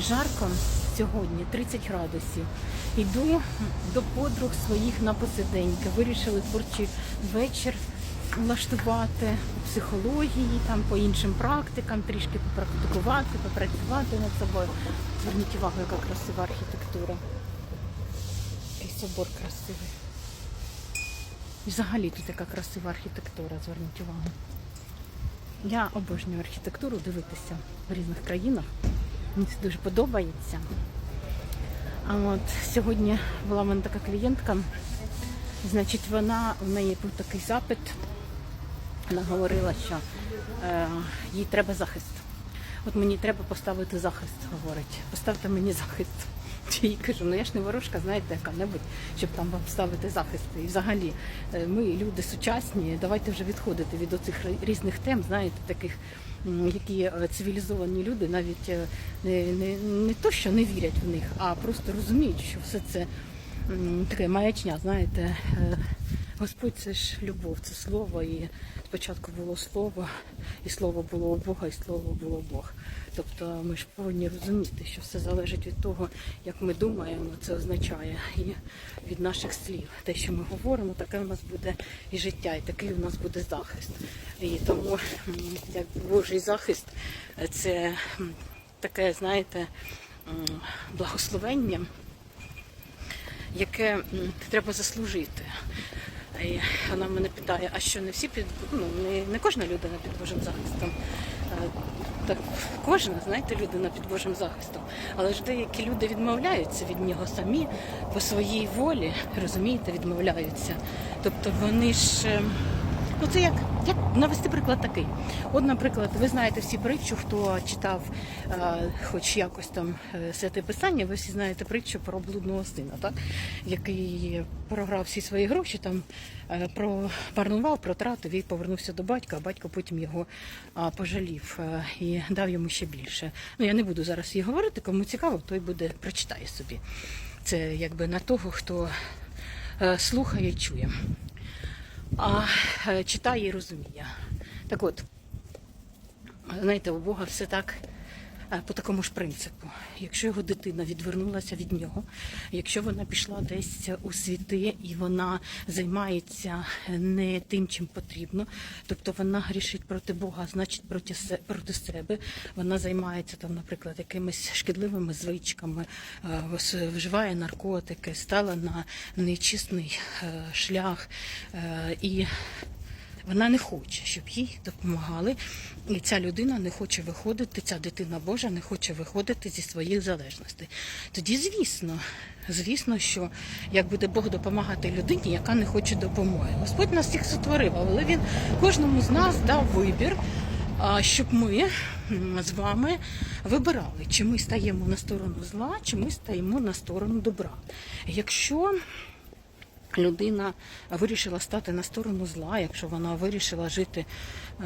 жарко сьогодні, 30 градусів. Йду до подруг своїх на посиденьки. Вирішили творчий вечір влаштувати у психології, там по іншим практикам, трішки попрактикувати, попрацювати над собою. Зверніть увагу, яка красива архітектура. Який собор красивий. І взагалі тут яка красива архітектура, зверніть увагу. Я обожнюю архітектуру дивитися в різних країнах. Мені це дуже подобається. А от сьогодні була в мене така клієнтка. Значить, вона в неї був такий запит. Вона говорила, що е, їй треба захист. От мені треба поставити захист, говорить. Поставте мені захист. Я кажу, ну я ж не ворожка, знаєте, яка-небудь, щоб там вам ставити захист. І взагалі, е, ми люди сучасні, давайте вже відходити від оцих різних тем, знаєте, таких, які е, цивілізовані люди навіть е, не, не, не то, що не вірять в них, а просто розуміють, що все це таке маячня, знаєте. Господь це ж любов, це слово, і спочатку було слово, і слово було у Бога, і слово було Бог. Тобто ми ж повинні розуміти, що все залежить від того, як ми думаємо, це означає, і від наших слів. Те, що ми говоримо, таке у нас буде і життя, і такий у нас буде захист. І тому як Божий захист це таке, знаєте, благословення яке треба заслужити. І вона мене питає, а що не всі під ну не, не кожна людина під Божим захистом. Е, Так кожна, знаєте, людина під Божим захистом. Але ж деякі люди відмовляються від нього самі по своїй волі, розумієте, відмовляються. Тобто вони ж. Е, Ну це як, як навести приклад такий. От, наприклад, ви знаєте всі притчу, хто читав е, хоч якось там е, святе писання, ви всі знаєте притчу про блудного сина, так? який програв всі свої гроші, там е, промарнував, протратив і повернувся до батька, а батько потім його а, пожалів е, і дав йому ще більше. Ну я не буду зараз її говорити, кому цікаво, той буде прочитає собі. Це якби на того, хто е, слухає і чує а е, читає і розуміє. Так от, знаєте, у Бога все так по такому ж принципу. Якщо його дитина відвернулася від нього, якщо вона пішла десь у світи і вона займається не тим, чим потрібно, тобто вона грішить проти Бога, значить проти, проти себе, вона займається там, наприклад, якимись шкідливими звичками, е, вживає наркотики, стала на нечисний е, шлях е, і вона не хоче, щоб їй допомагали. І ця людина не хоче виходити, ця дитина Божа не хоче виходити зі своїх залежностей. Тоді, звісно, звісно, що як буде Бог допомагати людині, яка не хоче допомоги. Господь нас всіх сотворив, але він кожному з нас дав вибір. Щоб ми з вами вибирали, чи ми стаємо на сторону зла, чи ми стаємо на сторону добра. Якщо людина вирішила стати на сторону зла, якщо вона вирішила жити е,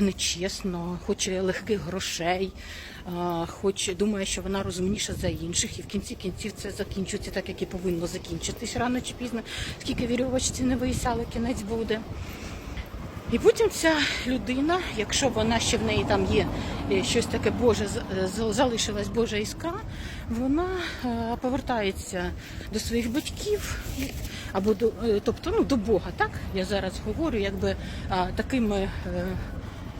нечесно, хоче легких грошей, е, хоче, думає, що вона розумніша за інших, і в кінці кінців це закінчується так, як і повинно закінчитись рано чи пізно. Скільки вірьовочці не висяли, кінець буде. І потім ця людина, якщо вона ще в неї там є е, щось таке Боже, з- залишилась Божа іскра, вона е, повертається до своїх батьків або до е, тобто ну, до Бога, так? Я зараз говорю, якби а, такими. е,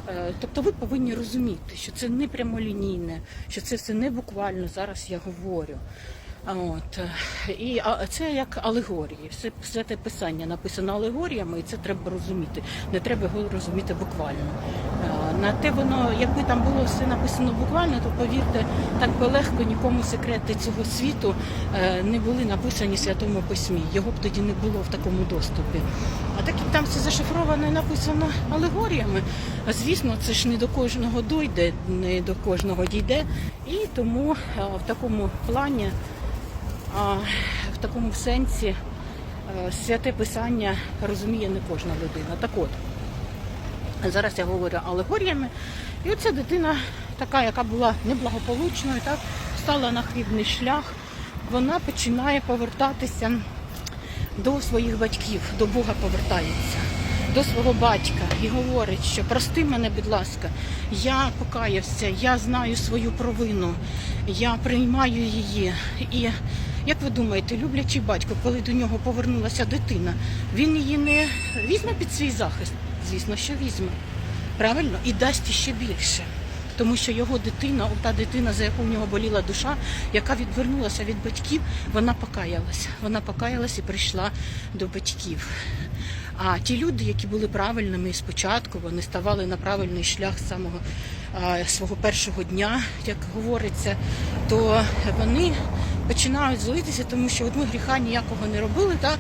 е, Тобто ви повинні розуміти, що це не прямолінійне, що це все не буквально зараз я говорю. От і а, це як алегорії. Все святе писання написано алегоріями, і це треба розуміти. Не треба його розуміти буквально. На те воно, якби там було все написано буквально, то повірте, так би легко нікому секрети цього світу е, не були написані святому письмі. Його б тоді не було в такому доступі. А так як там все зашифровано і написано алегоріями, а звісно, це ж не до кожного дойде, не до кожного дійде. І тому е, в такому плані. В такому сенсі е, святе писання розуміє не кожна людина. Так от, зараз я говорю алегоріями. І оця дитина, така, яка була неблагополучною, так, стала на хлібний шлях, вона починає повертатися до своїх батьків, до Бога повертається. до свого батька і говорить, що прости мене, будь ласка, я покаявся, я знаю свою провину, я приймаю її. І як ви думаєте, люблячий батько, коли до нього повернулася дитина, він її не візьме під свій захист? Звісно, що візьме. Правильно? І дасть іще більше. Тому що його дитина, та дитина, за яку в нього боліла душа, яка відвернулася від батьків, вона покаялася. Вона покаялась і прийшла до батьків. А ті люди, які були правильними спочатку, вони ставали на правильний шлях з самого а, свого першого дня, як говориться, то вони починають злитися, тому що от ми гріха ніякого не робили, так?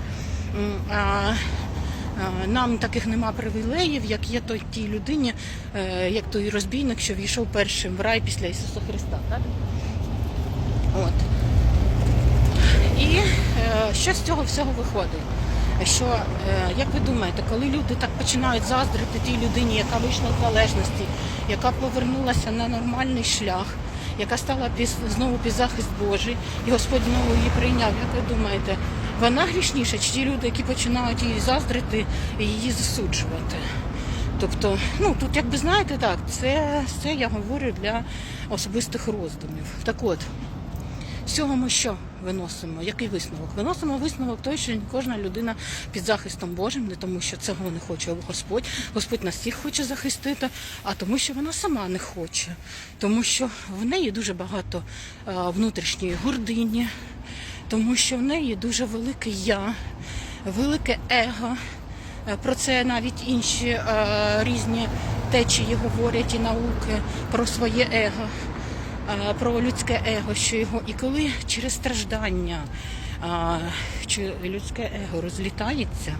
А, а, нам таких нема привілеїв, як є той тій людині, е, як той розбійник, що війшов першим в рай після Ісуса Христа. Так? От. І е, що з цього всього виходить? Що, е, як ви думаєте, коли люди так починають заздрити тій людині, яка вийшла з залежності, яка повернулася на нормальний шлях, яка стала під, знову під захист Божий, і Господь знову її прийняв, як ви думаєте, вона грішніша, чи ті люди, які починають її заздрити і її засуджувати? Тобто, ну тут, якби знаєте, так, це, це я говорю для особистих роздумів. Так от, з цього ми що виносимо? Який висновок? Виносимо висновок той, що кожна людина під захистом Божим, не тому, що цього не хоче Господь. Господь нас всіх хоче захистити, а тому, що вона сама не хоче. Тому що в неї дуже багато а, внутрішньої гордині, тому що в неї дуже велике я, велике его. Е, Про це навіть інші е, різні течії говорять і науки про своє его, е, про людське его, що його і коли через страждання людське его розлітається,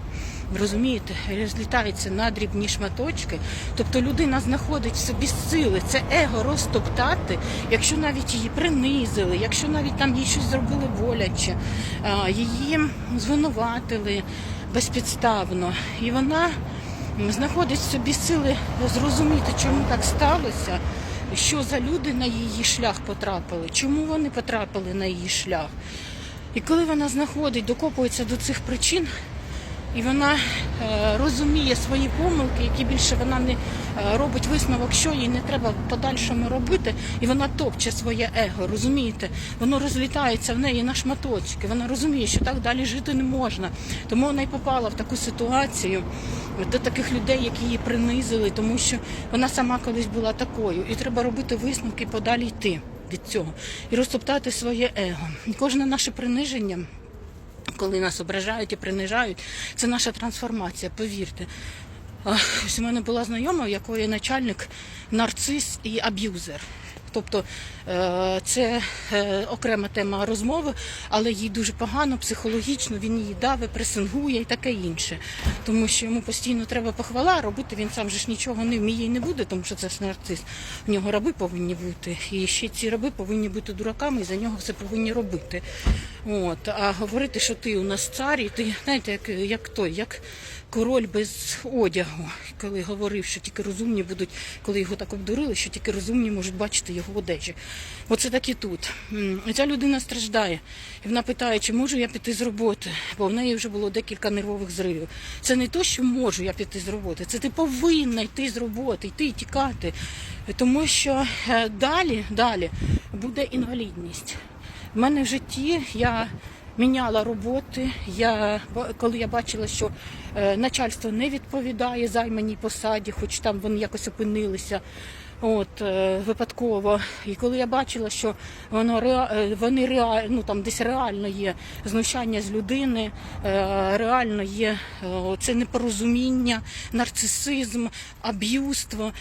розумієте, розлітається на дрібні шматочки, тобто людина знаходить в собі сили. Це его розтоптати, якщо навіть її принизили, якщо навіть там їй щось зробили боляче, її звинуватили безпідставно, і вона знаходить в собі сили зрозуміти, чому так сталося, що за люди на її шлях потрапили, чому вони потрапили на її шлях. І коли вона знаходить, докопується до цих причин, і вона е, розуміє свої помилки, які більше вона не е, робить висновок, що їй не треба в подальшому робити, і вона топче своє его, розумієте? Воно розлітається в неї на шматочки. Вона розуміє, що так далі жити не можна. Тому вона й попала в таку ситуацію до таких людей, які її принизили, тому що вона сама колись була такою. І треба робити висновки подалі йти від цього і розтоптати своє его. Кожне наше приниження коли нас ображають і принижають, це наша трансформація, повірте. Ось у мене була знайома, у якої начальник нарцис і аб'юзер. Тобто е, це е, окрема тема розмови, але їй дуже погано, психологічно, він її давить, пресингує і таке інше. Тому що йому постійно треба похвала, робити він сам же ж нічого не вміє і не буде, тому що це ж нарцис. В нього раби повинні бути. І ще ці раби повинні бути дураками, і за нього все повинні робити. От. А говорити, що ти у нас цар, і ти знаєте, як, як той, як король без одягу, коли говорив, що тільки розумні будуть, коли його так обдурили, що тільки розумні можуть бачити його одежі. Оце так і тут. Ця людина страждає. І вона питає, чи можу я піти з роботи, бо в неї вже було декілька нервових зривів. Це не то, що можу я піти з роботи, це ти повинна йти з роботи, йти і тікати. Тому що е, далі, далі буде інвалідність. В мене в житті я міняла роботи. Я, коли я бачила, що е, начальство не відповідає займаній посаді, хоч там вони якось опинилися. От е, випадково, і коли я бачила, що воно е, вони реально ну там десь реально є знущання з людини, реально є це непорозуміння, нарцисизм, аб'юство.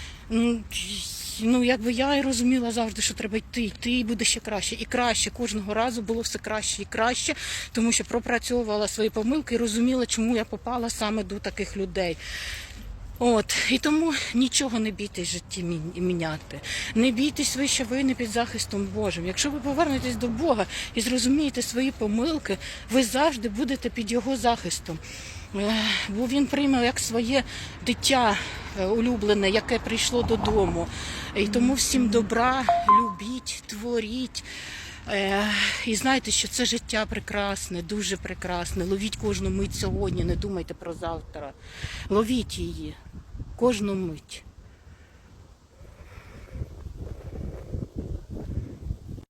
Ну, якби я і розуміла завжди, що треба йти, йти і буде ще краще. І краще кожного разу було все краще і краще, тому що пропрацьовувала свої помилки і розуміла, чому я попала саме до таких людей. От і тому нічого не бійтесь в житті міняти. Не бійтесь ви, що ви не під захистом Божим. Якщо ви повернетесь до Бога і зрозумієте свої помилки, ви завжди будете під його захистом. Е, Бо він прийме як своє дитя е, улюблене, яке прийшло додому. І тому всім добра, любіть, творіть. Е, і знаєте, що це життя прекрасне, дуже прекрасне. Ловіть кожну мить сьогодні, не думайте про завтра. Ловіть її, кожну мить.